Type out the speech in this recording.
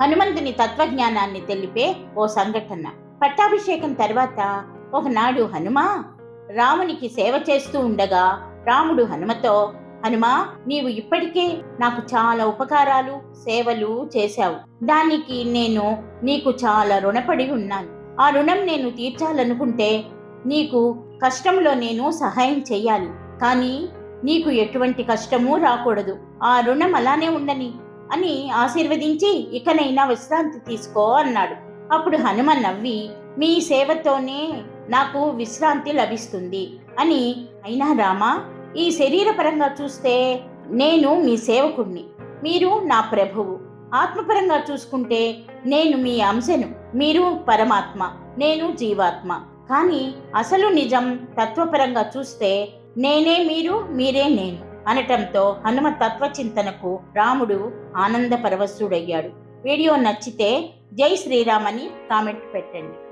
హనుమంతుని తత్వజ్ఞానాన్ని తెలిపే ఓ సంఘటన. పట్టాభిషేకం తర్వాత ఒకనాడు హనుమా రామునికి సేవ చేస్తూ ఉండగా రాముడు హనుమతో హనుమా నీవు ఇప్పటికే నాకు చాలా ఉపకారాలు సేవలు చేశావు. దానికి నేను నీకు చాలా రుణపడి ఉన్నాను. ఆ రుణం నేను తీర్చాలనుకుంటే నీకు కష్టంలో నేను సహాయం చెయ్యాలి. కానీ నీకు ఎటువంటి కష్టమూ రాకూడదు. ఆ రుణం అలానే ఉండని అని ఆశీర్వదించి ఇకనైనా విశ్రాంతి తీసుకో అన్నాడు. అప్పుడు హనుమ నవ్వి మీ సేవతోనే నాకు విశ్రాంతి లభిస్తుంది అని అయినా రామా ఈ శరీరపరంగా చూస్తే నేను మీ సేవకుణ్ణి మీరు నా ప్రభువు. ఆత్మపరంగా చూసుకుంటే నేను మీ అంశను మీరు పరమాత్మ నేను జీవాత్మ. కానీ అసలు నిజం తత్వపరంగా చూస్తే నేనే మీరు మీరే నేను. అనటంతో హనుమ తత్వచింతనకు రాముడు ఆనంద పరవశుడయ్యాడు వీడియో నచ్చితే జై శ్రీరామ్ అని కామెంట్ పెట్టండి.